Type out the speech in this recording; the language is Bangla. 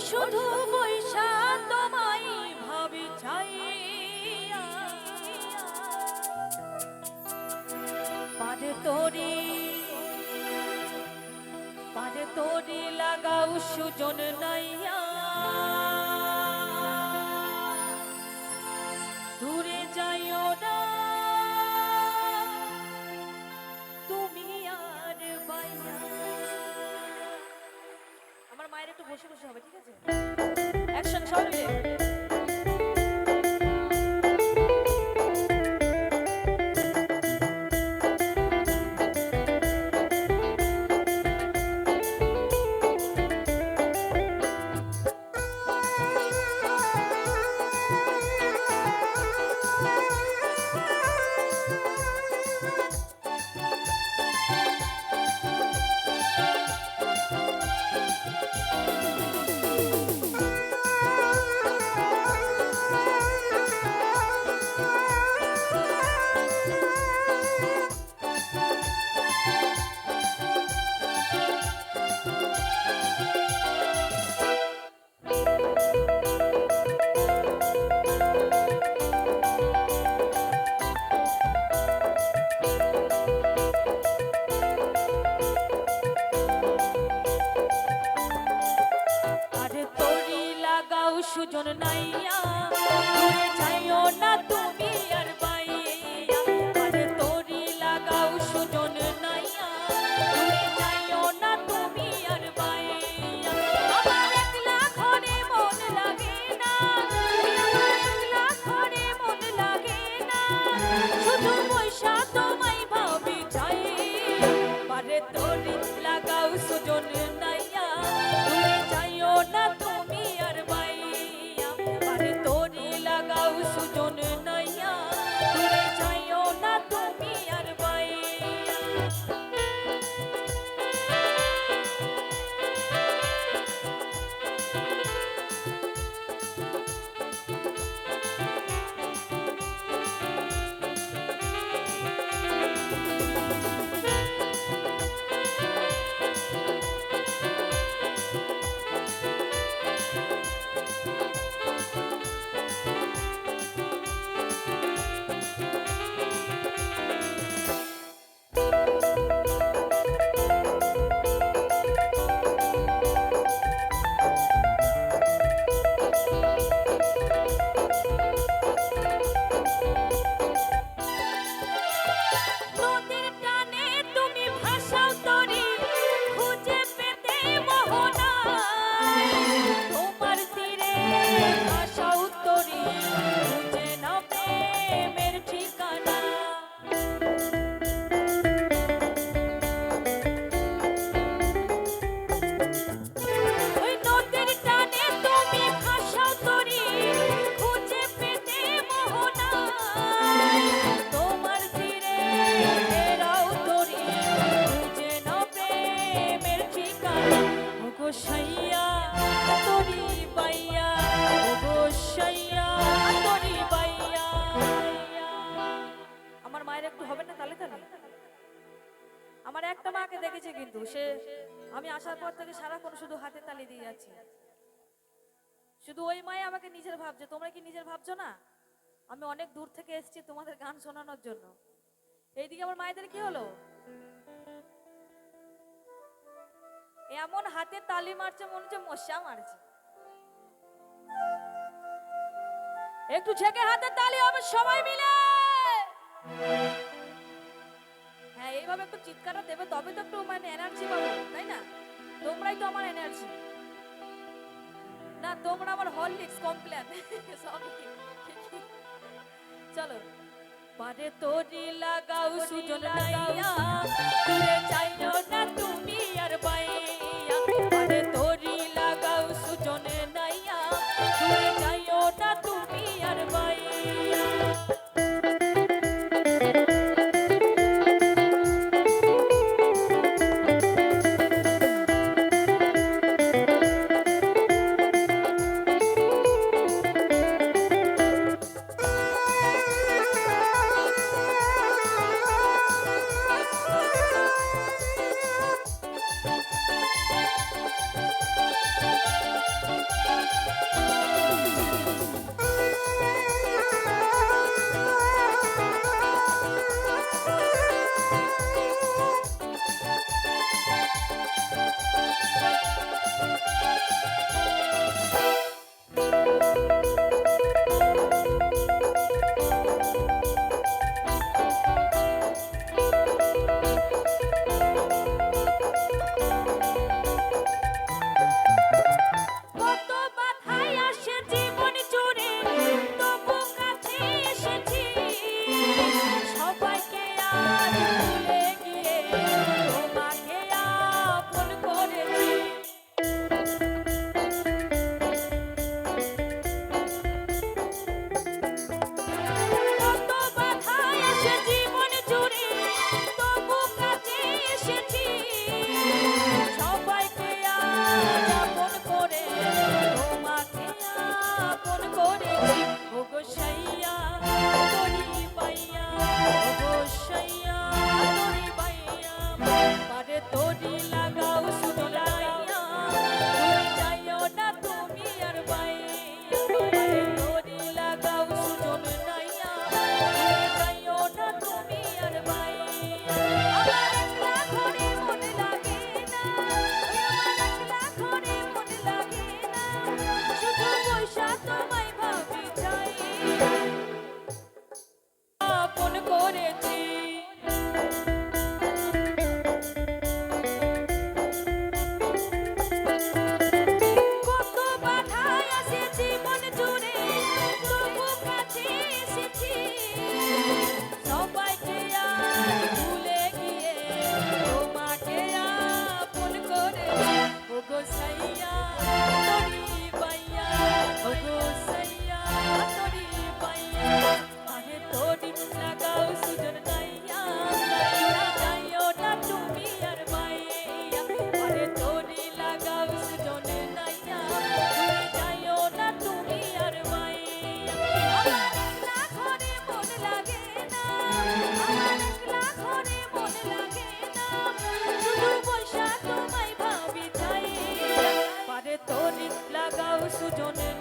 শুধু বৈশা তোমায় ভাবি চাই পারে তোরি পারে তোরি লাগাও সুজন নাইয়া। মায়ের একটু বসে বসে হবে ঠিক আছে? একসঙ্গে সবাই নাইয়া দূরে না তুমি। সাইয়া, তরি বাইয়া আমার মায়ের একটু হবে না তালে তালে? আমার একটা মাকে দেখেছে কিন্তু, সে আমি আসার পর থেকে সারাক্ষণ শুধু হাতে তালি দিয়ে যাচ্ছি। শুধু ওই মায়ে আমাকে নিজের ভাবছে, তোমরা কি নিজের ভাবছ না? আমি অনেক দূর থেকে এসেছি তোমাদের গান শোনানোর জন্য। এইদিকে আমার মায়েদের কি হলো? এমন হাতে তালি মারছে মনে হচ্ছে মশা মারছে। একটু ঝেঁকে হাতে তালি হবে সবাই মিলে। হ্যাঁ এইভাবে একটু চিৎকারটা দেবে তবে তো একটু মানে এনার্জি পাবো তাই না? তোমরাই তো আমার এনার্জি না তোমরা আমার হরলিক্স কমপ্লেন সরি চলো। পারে তোরি লাগাও সুজন নাইয়া। দূরে যাইও না তুমি। Hallelujah. সুজনের